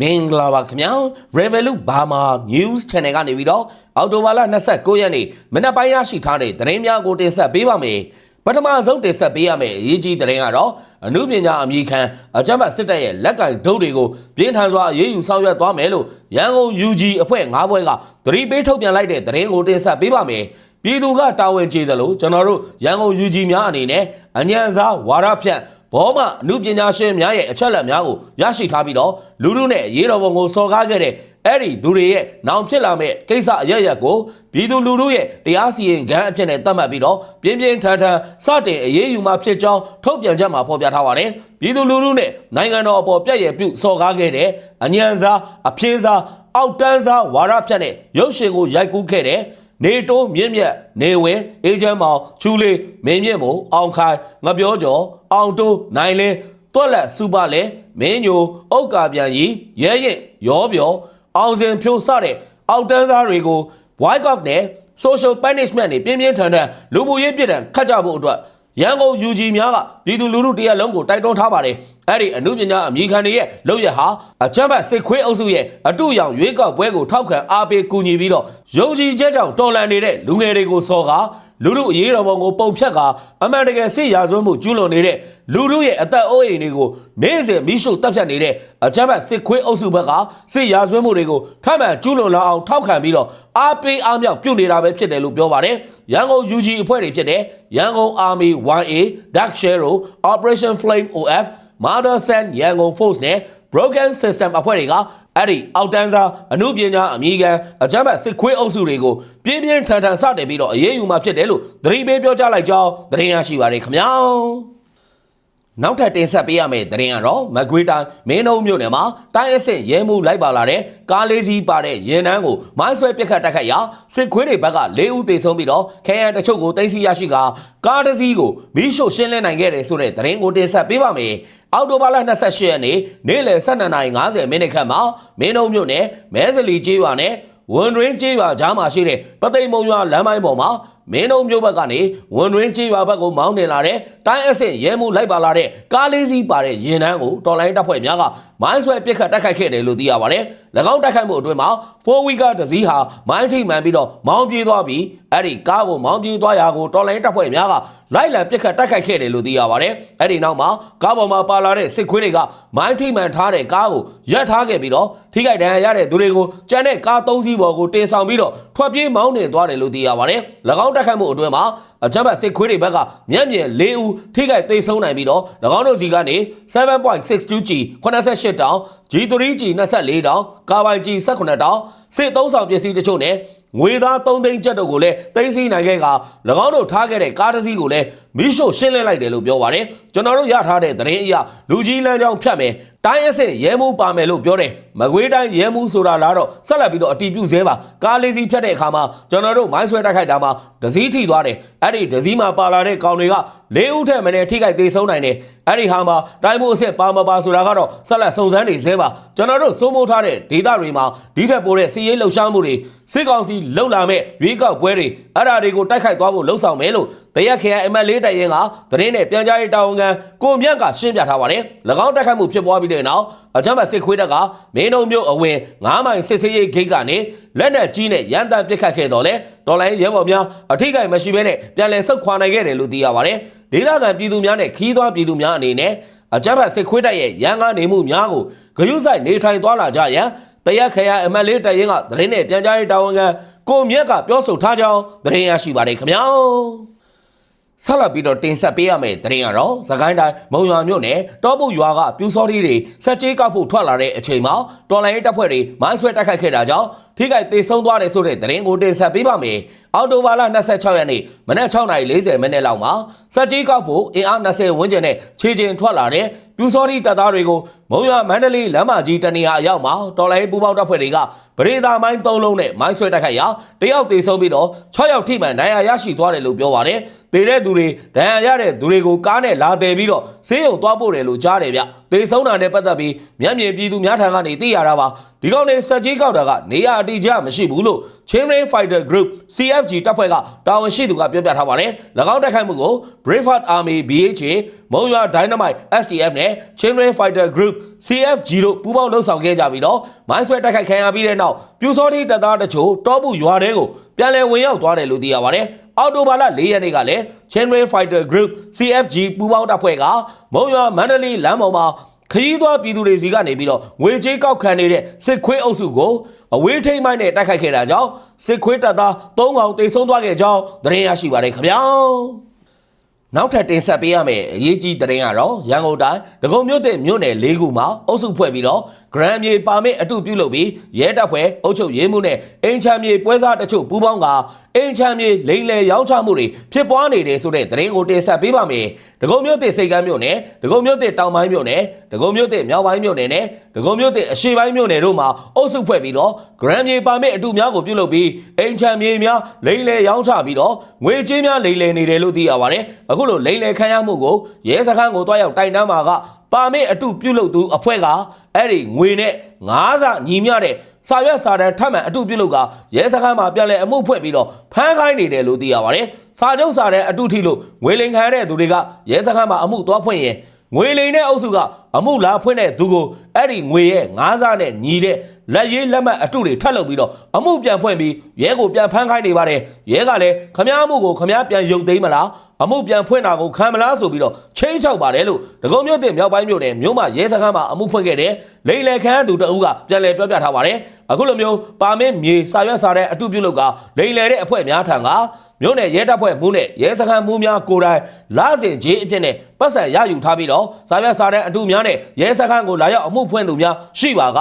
မင်္ဂလာပါခင်ဗျာ Revolut Burma News Channel ကနေပြီးတော့အော်တိုဘာလ29ရက်နေ့မနက်ပိုင်းရရှိထားတဲ့သတင်းများကိုတင်ဆက်ပေးပါမယ်ပထမဆုံးတင်ဆက်ပေးရမယ့်အရေးကြီးသတင်းကတော့အမှုပညာအမည်ခံအကြမ်းဖက်စစ်တပ်ရဲ့လက်ကင်ဒုတ်တွေကိုပြင်းထန်စွာအေးအေးယူဆောင်ရွက်သွားမယ်လို့ရန်ကုန် UG အဖွဲ့၅ဘွဲကသတိပေးထုတ်ပြန်လိုက်တဲ့သတင်းကိုတင်ဆက်ပေးပါမယ်ပြည်သူကတာဝန်ကျေတယ်လို့ကျွန်တော်တို့ရန်ကုန် UG များအနေနဲ့အញ្ញံစားဝါရဖြန့် ဘောမအမှုပညာရှင်များရဲ့အချက်အလက်များကိုရရှိထားပြီးတော့လူလူနဲ့ရေးတော်ပုံကိုစော်ကားခဲ့တဲ့အဲ့ဒီသူတွေရဲ့နောင်ဖြစ်လာမဲ့ကိစ္စအရရက်ကိုပြည်သူလူထုရဲ့တရားစီရင်ခံအဖြစ်နဲ့သတ်မှတ်ပြီးတော့ပြင်းပြင်းထန်ထန်စတင်အရေးယူမှဖြစ်ကြောင်းထုတ်ပြန်ချက်မှာဖော်ပြထားပါတယ်ပြည်သူလူထုနဲ့နိုင်ငံတော်အပေါ်ပြည့်ရပြုစော်ကားခဲ့တဲ့အញ្ញံစားအပြင်းစားအောက်တန်းစားဝါရဖြတ်နဲ့ရုပ်ရှင်ကိုရိုက်ကူးခဲ့တဲ့ နေတိုးမြင့်မြတ်နေဝင်အေဂျင့်မောင်ချူလေးမင်းမြင့်မို့အောင်ခိုင်ငပြောကျော်အောင်တိုးနိုင်လင်းတွက်လက်စူပါလေမင်းညိုဥက္ကာပြန်ကြီးရဲရင်ရောပြောအောင်စင်ဖြိုးစတဲ့အောက်တန်းစားတွေကို boycott နဲ့ social punishment တွေပြင်းပြင်းထန်ထန်လူမှုရေးပြည်တံခတ်ကြဖို့အတွက် ရန်ကုန် UG များကပြည်သူလူထုတရားလုံးကိုတိုက်တွန်းထားပါတယ်အဲ့ဒီအမှုပညာအမည်ခံတွေရဲ့လုပ်ရဟာအကြမ်းဖက်စစ်ခွေးအုပ်စုရဲ့အတုရောင်ရွေးကောက်ပွဲကိုထောက်ခံအားပေးကူညီပြီးတော့ယုံကြည်ချက်ကြောင့်တော်လှန်နေတဲ့လူငယ်တွေကိုစော်ကား လူလူအရေးတော်ပုံကိုပုံဖြတ်ကာအမှန်တကယ်စစ်ရာဇဝတ်မှုကျူးလွန်နေတဲ့လူလူရဲ့အသက်အိုးအိမ်တွေကိုနေ့စဉ်မိရှုတပ်ဖြတ်နေတဲ့အကြမ်းဖက်စစ်ခွေးအုပ်စုဘက်ကစစ်ရာဇဝတ်မှုတွေကိုထပ်မံကျူးလွန်လာအောင်ထောက်ခံပြီးတော့အားပေးအားမြောက်ပြုနေတာပဲဖြစ်တယ်လို့ပြောပါတယ်ရန်ကုန် UG အဖွဲ့တွေဖြစ်တဲ့ရန်ကုန် Army 1A Dark Shadow Operation Flame OF Mother Sand ရန်ကုန် Force နဲ့ Broken System အဖွဲ့တွေက အဲ့ဒီအောက်တန်းစားအမှုပညာအမည်ခံအကြမ်းဖက်စစ်ခွေးအုပ်စုတွေကိုပြင်းပြင်းထန်ထန်စတင်ပြီးတော့အရေးယူမှဖြစ်တယ်လို့သတိပေးပြောကြားလိုက်ကြောင်းသတင်းရရှိပါရခင်ဗျာ နောက်ထပ်တင်ဆက်ပေးရမယ့်သတင်းကတော့မကွေးတိုင်းမင်းနှုံမြို့နယ်မှာတိုင်းအဆင့်ရဲမှုလိုက်ပါလာတဲ့ကားလေးစီးပါတဲ့ရင်နှန်းကိုမိုင်းဆွဲပစ်ခတ်တိုက်ခတ်ရာစစ်ခွေးတွေဘက်က၄ဦးသေဆုံးပြီးတော့ခဲယံတချို့ကိုတင်စီရရှိကကားတစ်စီးကိုမီးရှို့ရှင်းလင်းနိုင်ခဲ့တယ်ဆိုတဲ့သတင်းကိုတင်ဆက်ပေးပါမယ်အောက်တိုဘာလ28ရက်နေ့နေ့လယ်12:50မိနစ်ခန့်မှာမင်းနှုံမြို့နယ်မဲစလီကျေးရွာနဲ့ဝန်တွင်းကျေးရွာကြားမှာရှိတဲ့ပသိမ်မုံရွာလမ်းပိုင်းပေါ်မှာ မင်းတို့မျိုးဘက်ကနေဝန်တွင်းကျေးရွာဘက်ကိုမောင်းနေလာတဲ့တိုင်းအဆင့်ရဲမှုလိုက်ပါလာတဲ့ကားလေးစီးပါတဲ့ရင်နှန်းကိုတော်လိုင်းတပ်ဖွဲ့များကမိုင်းဆွဲပစ်ခတ်တိုက်ခိုက်ခဲ့တယ်လို့သိရပါတယ်။၎င်းတိုက်ခိုက်မှုအတွင်းမှာ4 week တစည်းဟာမိုင်းထိမှန်ပြီးတော့မောင်းပြေးသွားပြီးအဲ့ဒီကားကိုမောင်းပြေးသွားရာကိုတော်လိုင်းတပ်ဖွဲ့များကလိုက်လံပစ်ခတ်တိုက်ခိုက်ခဲ့တယ်လို့သိရပါတယ်။အဲ့ဒီနောက်မှာကားပေါ်မှာပါလာတဲ့စစ်ခွေးတွေကမိုင်းထိမှန်ထားတဲ့ကားကိုရပ်ထားခဲ့ပြီးတော့ထိခိုက်ဒဏ်ရာရတဲ့သူတွေကိုကြမ်းတဲ့ကား၃စီးပေါ်ကိုတင်ဆောင်ပြီးတော့ထွက်ပြေးမောင်းနေသွားတယ်လို့သိရပါတယ်။၎င်းတိုက်ခိုက်မှုအတွင်းမှာ အကြမ်းဖက်စစ်ခွေးတွေဘက်ကမျက်မြင်၄ဦးထိခိုက်သိမ်းဆုံးနိုင်ပြီးတော့၎င်းတို့စီကနေ 7.62G 88တောင် G3G 24တောင်ကာပိုင် G 18တောင်စစ်သုံးဆောင်ပစ္စည်းတချို့နဲ့ငွေသား3သိန်းကျပ်တို့ကိုလည်းသိမ်းဆည်းနိုင်ခဲ့က၎င်းတို့ထားခဲ့တဲ့ကားတစ်စီးကိုလည်းမီးရှို့ရှင်းလင်းလိုက်တယ်လို့ပြောပါတယ်ကျွန်တော်တို့ရထားတဲ့သတင်းအရလူကြီးလမ်းကြောင်းဖြတ်မယ်တိုင်းအဆင့်ရဲမှုပါမယ်လို့ပြောတယ် မကွေးတိုင်းရဲမှုဆိုတာလားတော့ဆက်လက်ပြီးတော့အတီးပြုတ်သေးပါကားလေးစီးဖြတ်တဲ့အခါမှာကျွန်တော်တို့မိုင်းဆွဲတိုက်ခိုက်တာမှာဒစည်းထိသွားတယ်အဲ့ဒီဒစည်းမှာပါလာတဲ့ကောင်တွေက၄ဦးထက်မနည်းထိခိုက်သေးဆုံးနိုင်တယ်အဲ့ဒီဟာမှာတိုင်းမှုအဆင့်ပါမပါဆိုတာကတော့ဆက်လက်စုံစမ်းနေသေးပါကျွန်တော်တို့စိုးမိုးထားတဲ့ဒေသတွေမှာဒီထက်ပိုတဲ့စီးရေးလှုပ်ရှားမှုတွေစစ်ကောင်စီလှုပ်လာမဲ့ရွေးကောက်ပွဲတွေအဲ့ဒါတွေကိုတိုက်ခိုက်သွားဖို့လှုံ့ဆော်မယ်လို့တရက်ခရိုင် ML တိုင်ရင်ကသတင်းနဲ့ပြန်ကြားရေးတာဝန်ခံကိုမြတ်ကရှင်းပြထားပါတယ်၎င်းတိုက်ခိုက်မှုဖြစ်ပွားပြီးတဲ့နောက် အကြမ်းဖက်စစ်ခွေးတပ်ကမင်းတို့မျိုးအဝင်9မိုင်စစ်ဆေးရေးဂိတ်ကနေလက်နက်ကြီးနဲ့ရန်တမ်းပစ်ခတ်ခဲ့တော့လေတော်လိုင်းရဲဘော်များအထိကိမရှိဘဲနဲ့ပြန်လည်ဆုတ်ခွာနိုင်ခဲ့တယ်လို့သိရပါတယ်ဒေသခံပြည်သူများနဲ့ခီးသွွားပြည်သူများအနေနဲ့အကြမ်းဖက်စစ်ခွေးတပ်ရဲ့ရန်ကားနေမှုများကိုဂရုစိုက်နေထိုင်သွားလာကြရန်တရက်ခရိုင် ML တိုင်ရင်ကသတင်းနဲ့ပြန်ကြားရေးတာဝန်ခံကိုမြက်ကပြောဆိုထားကြောင်းသတင်းရရှိပါတယ်ခင်ဗျာ ဆက်လက်ပြီးတော့တင်ဆက်ပေးရမယ့်သတင်းကတော့သခိုင်းတိုင်းမုံရွာမြို့နယ်တောပုတ်ရွာကပြူစောတိတွေဆက်ကြေးကောက်ဖို့ထွက်လာတဲ့အချိန်မှာတော်လိုင်းရေးတပ်ဖွဲ့တွေမိုင်းဆွဲတိုက်ခိုက်ခဲ့တာကြောင့် ထိခိုက်ဒေဆုံးသွားတယ်ဆိုတဲ့သတင်းကိုတင်ဆက်ပေးပါမယ်။အော်တိုဘာလ26ရက်နေ့မနက်6:40မိနစ်လောက်မှာဆက်ကြေးကောက်ဖို့အင်အား20ဝန်းကျင်နဲ့ခြေကျင်ထွက်လာတဲ့ပြူစောတိတပ်သားတွေကိုမုံရွာမန္တလေးလမ်းမကြီးတနေရာအရောက်မှာတော်လိုင်းပူပေါင်းတပ်ဖွဲ့တွေကပရိသာမိုင်း၃လုံးနဲ့မိုင်းဆွဲတိုက်ခိုက်ရာတယောက်သေဆုံးပြီးတော့6ယောက်ထိမှန်ဒဏ်ရာရရှိသွားတယ်လို့ပြောပါတယ်။သေတဲ့သူတွေဒဏ်ရာရတဲ့သူတွေကိုကားနဲ့လာတယ်ပြီးတော့ဆေးရုံသွားပို့တယ်လို့ကြားတယ်ဗျ။သေဆုံးတာနဲ့ပတ်သက်ပြီးမျက်မြင်ပြည်သူများထံကနေသိရတာပါ။ ဒဒီကောင်တွေစက်ကြီးကောက်တာကနေရာအတိအကျမရှိဘူးလို့ Chain Rain Fighter Group CFG တပ်ဖွဲ့ကတာဝန်ရှိသူကပြောပြထားပါတယ်၎င်းတိုက်ခိုက်မှုကို Braveheart Army BHA မုံရွာ Dynamite STF နဲ့ Chain Rain Fighter Group CFG တို့ပူးပေါင်းလှုပ်ဆောင်ခဲ့ကြပြီးတော့မိုင်းဆွဲတိုက်ခိုက်ခံရပြီးတဲ့နောက်ပြူစောတိတပ်သားတချို့တောပုရွာတဲကိုပြန်လည်ဝင်ရောက်သွားတယ်လို့သိရပါတယ်အော်တိုဘာလ၄ရက်နေ့ကလည်း Chain Rain Fighter Group CFG ပူးပေါင်းတပ်ဖွဲ့ကမုံရွာမန္တလေးလမ်းပေါ်မှာ ခရီးသွားပြည်သူတွေစီကနေပြီးတော့ငွေကြေးကောက်ခံနေတဲ့စစ်ခွေးအုပ်စုကိုအဝေးထိန်မိုင်းနဲ့တိုက်ခိုက်ခဲ့တာကြောင့်စစ်ခွေးတပ်သား၃កောင်တိတ်ဆုံးသွားခဲ့ကြောင်းသတင်းရရှိပါတယ်ခင်ဗျာနောက်ထပ်တင်ဆက်ပေးရမယ့်အရေးကြီးသတင်းကတော့ရန်ကုန်တိုင်းဒဂုံမြို့တဲ့မြို့နယ်၄ခုမှာအုပ်စုဖွဲ့ပြီးတော့ ဂရန်မြေပါမစ်အတုပြုလုပ်ပြီးရဲတပ်ဖွဲ့အုပ်ချုပ်ရေးမှုနဲ့အင်ချမ်းမြေပွဲစားတချို့ပူးပေါင်းကအင်ချမ်းမြေလိမ့်လေရောင်းချမှုတွေဖြစ်ပွားနေတယ်ဆိုတဲ့သတင်းကိုတင်ဆက်ပေးပါမယ်။ဒဂုံမြို့တဲ့စိတ်ကမ်းမြို့နယ်ဒဂုံမြို့တဲ့တောင်ပိုင်းမြို့နယ်ဒဂုံမြို့တဲ့မြောက်ပိုင်းမြို့နယ်နဲ့ဒဂုံမြို့တဲ့အရှေ့ပိုင်းမြို့နယ်တို့မှာအုပ်စုဖွဲ့ပြီးတော့ဂရန်မြေပါမစ်အတုများကိုပြုလုပ်ပြီးအင်ချမ်းမြေများလိမ့်လေရောင်းချပြီးတော့ငွေကြေးများလိမ့်လေနေတယ်လို့သိရပါတယ်။အခုလိုလိမ့်လေခံရမှုကိုရဲစခန်းကိုတွားရောက်တိုင်တန်းမှာကပါမစ်အတုပြုလုပ်သူအဖွဲ့ကအဲ့ဒီငွေနဲ့ငါးစာညီမျှတဲ့စာရွက်စာတမ်းထပ်မံအတုပြုလုပ်ကရဲစခန်းမှာပြန်လဲအမှုဖွင့်ပြီးတော့ဖမ်းခိုင်းနေတယ်လို့သိရပါတယ်။စာချုပ်စာတမ်းအတုထိလို့ငွေလိမ်ခံရတဲ့သူတွေကရဲစခန်းမှာအမှုသွားဖွင့်ရင် ငွေလိမ်တဲ့အုပ်စုကအမှုလာဖွင့်တဲ့သူကိုအဲ့ဒီငွေရဲ့ငါးစားနဲ့ညီတဲ့လက်ရေးလက်မှတ်အတုတွေထပ်လုပ်ပြီးတော့အမှုပြန်ဖွင့်ပြီးရဲကိုပြန်ဖမ်းခိုင်းနေပါတယ်။ရဲကလည်းခမားမှုကိုခမားပြန်ရုပ်သိမ်းမလားအမှုပြန်ဖွင့်တာကိုခံမလားဆိုပြီးတော့ချင်းချောက်ပါတယ်လို့ဒဂုံမြို့တင်မြောက်ပိုင်းမြို့နယ်မြို့မှာရဲစခန်းမှာအမှုဖွင့်ခဲ့တယ်လိမ့်လေခန်းသူတအုပ်ကပြန်လည်ပြောပြထားပါတယ်အခုလိုမျိုးပါမင်းမြေစာရွက်စာတဲ့အတုပြုလုပ်ကလိမ့်လေတဲ့အဖွဲ့များထံကမြို့နယ်ရဲတပ်ဖွဲ့မှုနဲ့ရဲစခန်းမှုများကိုယ်တိုင်လာစဉ်ကြီးအဖြစ်နဲ့ပတ်စံရယူထားပြီးတော့စာရွက်စာတဲ့အတုများနဲ့ရဲစခန်းကိုလာရောက်အမှုဖွင့်သူများရှိပါက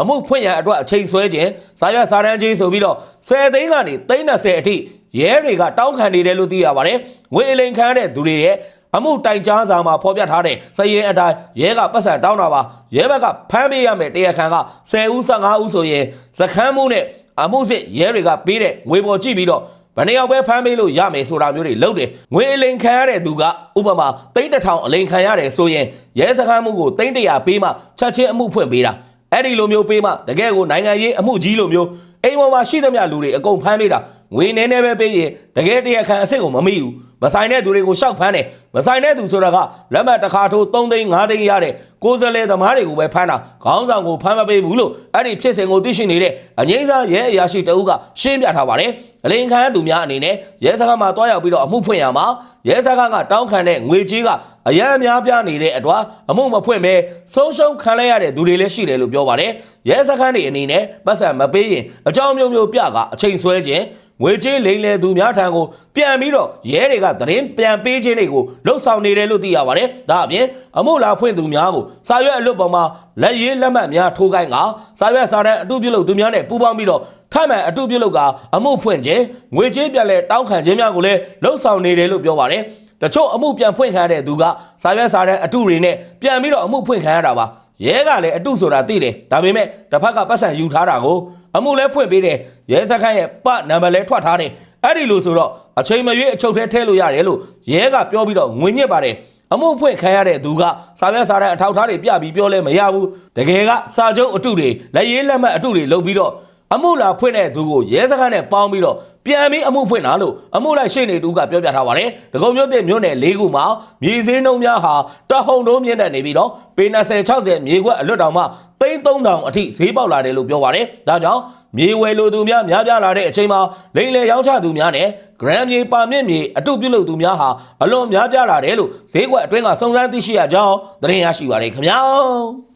အမှုဖွင့်ရန်အတွက်အချိန်ဆွဲခြင်းစာရွက်စာတမ်းကြီးဆိုပြီးတော့10သိန်းကနေ30အထိရဲတွေကတောင်းခံနေတယ်လို့သိရပါတယ်။ငွေအလိန်ခံရတဲ့သူတွေရဲ့အမှုတိုင်ကြားစာမှာဖော်ပြထားတဲ့စည်ရင်အတိုင်းရဲကပတ်စံတောင်းတာပါရဲဘက်ကဖမ်းပေးရမယ်တရားခံက10ဦး15ဦးဆိုရင်စခန်းမှုနဲ့အမှုစစ်ရဲတွေကပေးတဲ့ငွေပေါ်ကြည့်ပြီးတော့ ဘယ်နှယောက်ပဲဖမ်းပေးလို့ရမယ်ဆိုတာမျိုးတွေလုပ်တယ်ငွေအလိန်ခံရတဲ့သူကဥပမာတိတ်တထောင်အလိန်ခံရတယ်ဆိုရင်ရဲစခန်းမှုကိုတိတ်တရာပေးမှချက်ချင်းအမှုဖွင့်ပေးတာအဲ့ဒီလိုမျိုးပေးမှတကယ်ကိုနိုင်ငံရေးအမှုကြီးလိုမျိုးအိမ်ပေါ်မှာရှိသမျှလူတွေအကုန်ဖမ်းပေးတာငွေနည်းနည်းပဲပေးရင်တကယ်တရားခံအစ်စ်ကိုမမိဘူး မဆိုင်တဲ့သူတွေကိုရှောက်ဖမ်းတယ်မဆိုင်တဲ့သူဆိုတာကလက်မှတ်တစ်ခါထိုး3သိန်း5သိန်းရတဲ့ကိုယ်စလဲသမားတွေကိုပဲဖမ်းတာခေါင်းဆောင်ကိုဖမ်းမပေးဘူးလို့အဲ့ဒီဖြစ်စဉ်ကိုသိရှိနေတဲ့အငိမ့်စားရဲအရာရှိတအုပ်ကရှင်းပြထားပါတယ်အလင်းခံသူများအနေနဲ့ရဲစခန်းမှာတွားရောက်ပြီးတော့အမှုဖွင့်ရမှာရဲစခန်းကတောင်းခံတဲ့ငွေကြေးကအရန်အများပြားနေတဲ့အတွက်အမှုမဖွင့်ပဲဆုံးရှုံးခံလိုက်ရတဲ့သူတွေလည်းရှိတယ်လို့ပြောပါတယ်ရဲစခန်းတွေအနေနဲ့ပတ်စံမပေးရင်အကြောင်းမျိုးမျိုးပြကအချိန်ဆွဲခြင်း ငွေကြေးလိမ်လည်သူများထံကိုပြန်ပြီးတော့ရဲတွေကသတင်းပြန်ပေးခြင်းတွေကိုလှုပ်ဆောင်နေတယ်လို့သိရပါတယ်။ဒါအပြင်အမှုလာဖွင့်သူများကိုစာရွက်အလွတ်ပေါ်မှာလက်ရေးလက်မှတ်များထိုးခိုင်းကစာရွက်စာတမ်းအတုပြုလုပ်သူများနဲ့ပူးပေါင်းပြီးတော့ထမှန်အတုပြုလုပ်ကအမှုဖွင့်ခြင်းငွေကြေးပြန်လဲတောင်းခံခြင်းများကိုလည်းလှုပ်ဆောင်နေတယ်လို့ပြောပါတယ်။တချို့အမှုပြန်ဖွင့်ခံရတဲ့သူကစာရွက်စာတမ်းအတုတွေနဲ့ပြန်ပြီးတော့အမှုဖွင့်ခံရတာပါရဲကလည်းအတုဆိုတာသိတယ်ဒါပေမဲ့တစ်ဖက်ကပတ်စံယူထားတာကို အမှုလဲဖွင့်ပေးတယ်ရဲစခန်းရဲ့ပနံပါတ်လဲထွက်ထားတယ်အဲ့ဒီလိုဆိုတော့အချိန်မရွေးအချုပ်ထဲထည့်လို့ရတယ်လို့ရဲကပြောပြီးတော့ငွေညစ်ပါတယ်အမှုဖွင့်ခံရတဲ့သူကစာမျက်စာတမ်းအထောက်အထားတွေပြပြီးပြောလဲမရဘူးတကယ်ကစာချုပ်အတုတွေလက်ရေးလက်မှတ်အတုတွေလုပ်ပြီးတော့ အမှုလာဖွင့်တဲ့သူကိုရဲစခန်းနဲ့ပေါင်းပြီးတော့ပြန်ပြီးအမှုဖွင့်တာလို့အမှုလိုက်ရှေ့နေတူကပြောပြထားပါတယ်။ဒဂုံမြို့တဲ့မြို့နယ်၄ခုမှာမြေစင်းနှုံများဟာတဟုန်တုံးမြင့်တက်နေပြီးတော့ပေ20 60မြေခွက်အလွတ်တောင်မှသိန်း3000အထိဈေးပေါက်လာတယ်လို့ပြောပါတယ်။ဒါကြောင့်မြေဝယ်လိုသူများများပြားလာတဲ့အချိန်မှာလိမ့်လေရောင်းချသူများနဲ့ဂရမ်မြေပါမြင့်မြေအတုပြုလုပ်သူများဟာအလွန်များပြားလာတယ်လို့ဈေးကွက်အတွင်းကစုံစမ်းသိရှိရကြောင်းသတင်းရရှိပါတယ်ခင်ဗျာ။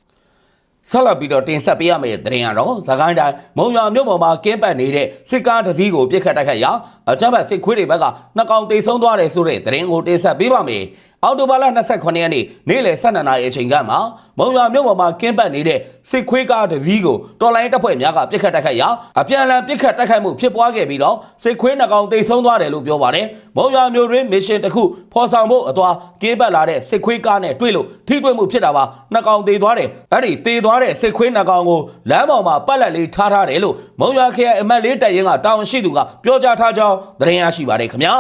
ဆက်လက်ပြီးတော့တင်ဆက်ပေးရမယ့်သတင်းကတော့သခိုင်းတိုင်းမုံရွာမြို့ပေါ်မှာကင်းပတ်နေတဲ့စစ်ကားတစ်စီးကိုပြစ်ခတ်တိုက်ခတ်ရာအကြမ်းဖက်စစ်ခွေးတွေဘက်ကနှစ်ကောင်တိတ်ဆုံးသွားတယ်ဆိုတဲ့သတင်းကိုတင်ဆက်ပေးပါမယ်။ အော်တိုဘာလ29ရက်နေ့နေ့လယ်12နာရီအချိန်ကမှမုံရွာမြို့ပေါ်မှာကင်းပတ်နေတဲ့စစ်ခွေးကားတစ်စီးကိုတော်လိုင်းတပ်ဖွဲ့များကပြစ်ခတ်တိုက်ခတ်ရာအပြန်အလှန်ပြစ်ခတ်တိုက်ခတ်မှုဖြစ်ပွားခဲ့ပြီးတော့စစ်ခွေးနှစ်ကောင်တိတ်ဆုံးသွားတယ်လို့ပြောပါတယ်။မုံရွာမြို့တွင်မစ်ရှင်တစ်ခုဖော်ဆောင်ဖို့အသွားကင်းပတ်လာတဲ့စစ်ခွေးကားနဲ့တွေ့လို့ထိတွေ့မှုဖြစ်တာပါ။နှစ်ကောင်တေသွားတယ်။အဲ့ဒီတေသွားတဲ့စစ်ခွေးနှစ်ကောင်ကိုလမ်းပေါ်မှာပတ်လက်လေးထားထားတယ်လို့မုံရွာခရိုင်အမတ်လေးတပ်ရင်းကတာဝန်ရှိသူကပြောကြားထားကြောင်းသတင်းရရှိပါတယ်ခင်ဗျာ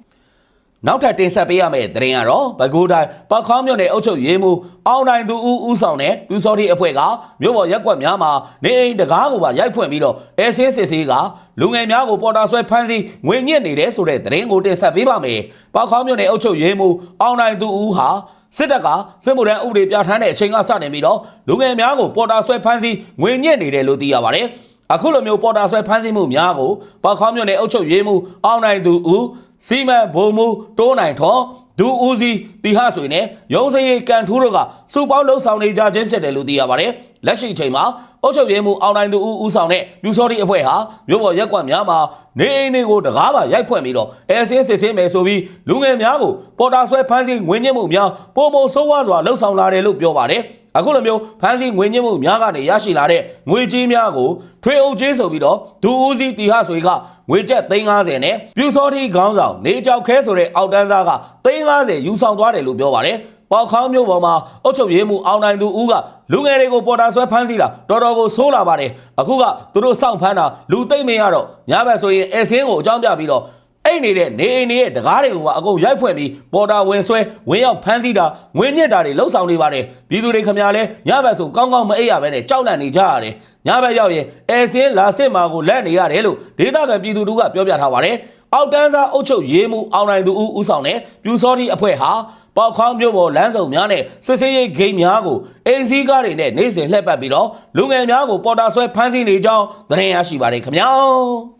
။ နောက်ထပ်တင်ဆက်ပေးရမယ့်သတင်းကတော့ပဲခူးတိုင်းပောက်ခေါင်းမြို့နယ်အုပ်ချုပ်ရေးမှူးအောင်နိုင်သူဦးဦးဆောင်တဲ့ပြူစောတိအဖွဲ့ကမြို့ပေါ်ရက်ကွက်များမှာနေအိမ်တကားကိုပါရိုက်ဖွင့်ပြီးတော့အဲဆင်းစစ်ဆေးကလူငယ်များကိုပေါ်တာဆွဲဖမ်းဆီးငွေညစ်နေတယ်ဆိုတဲ့သတင်းကိုတင်ဆက်ပေးပါမယ်ပောက်ခေါင်းမြို့နယ်အုပ်ချုပ်ရေးမှူးအောင်နိုင်သူဦးဟာစစ်တပ်ကစစ်မှုထမ်းဥပဒေပြဋ္ဌာန်းတဲ့အချိန်ကစတင်ပြီးတော့လူငယ်များကိုပေါ်တာဆွဲဖမ်းဆီးငွေညစ်နေတယ်လို့သိရပါတယ် အခုလိုမျိုးပေါ်တာဆွဲဖမ်းဆီးမှုများကိုပောက်ခေါင်းမြို့နယ်အုပ်ချုပ်ရေးမှူးအောင်နိုင်သူဦးစီမံဘုံမူတိုးနိုင်ထောဒူဦးစီတီဟဆွေနဲ့ရုံးစရင်ကန်ထူးတို့ကစုပေါင်းလှုပ်ဆောင်နေကြခြင်းဖြစ်တယ်လို့သိရပါတယ်လက်ရှိအချိန်မှာအုပ်ချုပ်ရေးမှူးအောင်နိုင်သူဦးဦးဆောင်တဲ့ပြူစောတိအဖွဲ့ဟာမြို့ပေါ်ရက်ကွက်များမှာနေအိမ်တွေကိုတကားပါရိုက်ဖွင့်ပြီးတော့အဲဆင်းစစ်ဆေးမယ်ဆိုပြီးလူငယ်များကိုပေါ်တာဆွဲဖမ်းဆီးငွေညစ်မှုများပုံမဆိုးဝါးစွာလှုပ်ဆောင်လာတယ်လို့ပြောပါတယ် အခုလိုမျိုးဖမ်းဆီးငွေညစ်မှုများကနေရရှိလာတဲ့ငွေကြေးများကိုထွေအုပ်ကြီးဆိုပြီးတော့ဒူဦးစီတီဟဆွေကငွေကျပ်350နဲ့ပြူစောတိခေါင်းဆောင်နေကြောက်ခဲဆိုတဲ့အောက်တန်းသားက350ယူဆောင်သွားတယ်လို့ပြောပါတယ်ပေါက်ခေါင်းမျိုးပေါ်မှာအုတ်ချုပ်ရေးမှုအောင်နိုင်သူဦးကလူငယ်တွေကိုပေါ်တာဆွဲဖမ်းဆီးတာတော်တော်ကိုဆိုးလာပါတယ်အခုကသူတို့စောင့်ဖမ်းတာလူသိမ့်မရတော့ညဘက်ဆိုရင်အဲဆင်းကိုအကြောင်းပြပြီးတော့ အိတ်နေတဲ့နေအိမ်တွေရဲ့တကားတွေကိုကအကုန်ရိုက်ဖွင့်ပြီးပေါ်တာဝင်ဆွဲဝင်ရောက်ဖမ်းဆီးတာငွေညစ်တာတွေလှုပ်ဆောင်နေပါတယ်ပြည်သူတွေခမရလဲညဘက်ဆိုကောင်းကောင်းမအိပ်ရဘဲနဲ့ကြောက်လန့်နေကြရတယ်ညဘက်ရောက်ရင်အဲဆင်းလာစစ်မာကိုလက်နေရတယ်လို့ဒေသခံပြည်သူတို့ကပြောပြထားပါတယ်အောက်တန်းစားအုပ်ချုပ်ရေးမှုအောင်နိုင်သူဦးဦးဆောင်တဲ့ပြူစောတိအဖွဲ့ဟာပေါက်ခေါင်းမြို့ပေါ်လမ်းစုံများနဲ့စစ်စေးရေးဂိမ်းများကိုအင်စည်းကားတွေနဲ့နေ့စဉ်လှည့်ပတ်ပြီးတော့လူငယ်များကိုပေါ်တာဆွဲဖမ်းဆီးနေကြောင်းသတင်းရရှိပါတယ်ခင်ဗျာ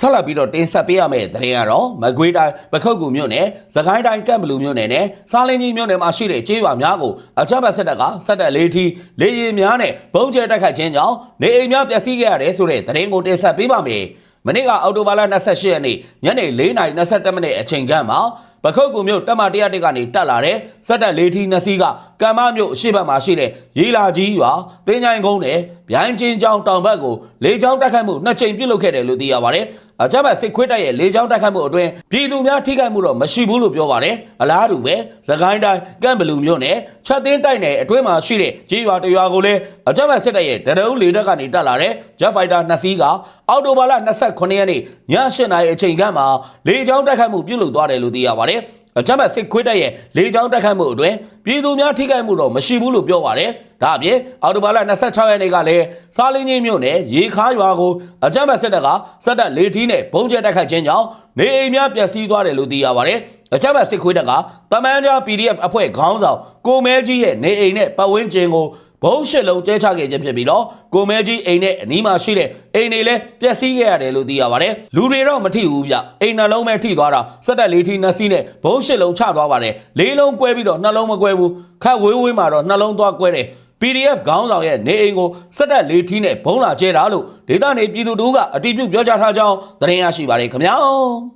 ဆက်လက်ပြီးတော့တင်ဆက်ပေးရမယ့်သတင်းကတော့မကွေးတိုင်းပခုတ်ကူမြို့နယ်သခိုင်းတိုင်းကံဘလူမြို့နယ်နဲ့စားလင်းကြီးမြို့နယ်မှာရှိတဲ့ကျေးရွာများကိုအကြမ်းဖက်စစ်တပ်ကဆက်တက်လေးထီလေရင်များနဲ့ဘုံကျဲတိုက်ခိုက်ခြင်းကြောင့်နေအိမ်များပျက်စီးခဲ့ရတယ်ဆိုတဲ့သတင်းကိုတင်ဆက်ပေးပါမယ်မနေ့ကအောက်တိုဘာလ28ရက်နေ့ညနေ4:22မိနစ်အချိန်ခန့်မှာပခုတ်ကူမြို့တက်မ101ကနေတက်လာတဲ့စက်တက်လေးထီနှစ်စီးကကံမမြို့အရှိဘက်မှာရှိတဲ့ရေလာကြီးရွာတင်းချိုင်ကုန်းနဲ့ဗျိုင်းချင်းကျောင်းတောင်ဘက်ကိုလေကြောင်းတိုက်ခိုက်မှုနှစ်ချိန်ပြုတ်လုခဲ့တယ်လို့သိရပါတယ်။အကြမ်းဖက်စစ်ခွေးတပ်ရဲ့လေကြောင်းတိုက်ခိုက်မှုအတွင်းပြည်သူများထိခိုက်မှုတော့မရှိဘူးလို့ပြောပါတယ်။အလားတူပဲသခိုင်းတိုင်းကန့်ဘလူမြို့နယ်ချက်သိန်းတိုက်နယ်အတွင်းမှာရှိတဲ့ကြီးရွာတရွာကိုလည်းအကြမ်းဖက်စစ်တပ်ရဲ့တရုံးလေတပ်ကနေတက်လာတဲ့ Jet Fighter နှစ်စီးကအော်တိုဘာလ29ရက်နေ့ည8နာရီအချိန်ခန့်မှာလေကြောင်းတိုက်ခိုက်မှုပြုလုပ်သွားတယ်လို့သိရပါတယ်။ အကြမ်းဖက်စစ်ခွေးတပ်ရဲ့လေကြောင်းတိုက်ခိုက်မှုအတွင်းပြည်သူများထိခိုက်မှုတော့မရှိဘူးလို့ပြောပါတယ်။ဒါအပြင်အော်တိုဘာလ26ရက်နေ့ကလည်းစားလင်းကြီးမြို့နယ်ရေခါရွာကိုအကြမ်းဖက်စစ်တပ်ကစက်တပ်လေထီးနဲ့ဘုံကျဲတိုက်ခိုက်ခြင်းကြောင့်နေအိမ်များပျက်စီးသွားတယ်လို့သိရပါတယ်။အကြမ်းဖက်စစ်ခွေးတပ်ကတမန်ကြား PDF အဖွဲ့ခေါင်းဆောင်ကိုမဲကြီးရဲ့နေအိမ်နဲ့ပတ်ဝန်းကျင်ကို ဘုံရှစ်လုံးကျဲချခဲ့ခြင်းဖြစ်ပြီးတော့ကိုမဲကြီးအိမ်နဲ့အနီးမှာရှိတဲ့အိမ်တွေလည်းပျက်စီးခဲ့ရတယ်လို့သိရပါတယ်လူတွေတော့မထိဘူးဗျအိမ်နှလုံးပဲထိသွားတာစက်တက်လေးထီနှစ်စီးနဲ့ဘုံရှစ်လုံးချသွားပါတယ်လေးလုံးကွဲပြီးတော့နှလုံးမကွဲဘူးခတ်ဝေးဝေးမှာတော့နှလုံးသွားကွဲတယ် PDF ခေါင်းဆောင်ရဲ့နေအိမ်ကိုစက်တက်လေးထီနဲ့ဘုံလာကျဲတာလို့ဒေသနေပြည်သူတို့ကအတိပြုပြောကြားထားကြောင်းသတင်းရရှိပါတယ်ခင်ဗျာ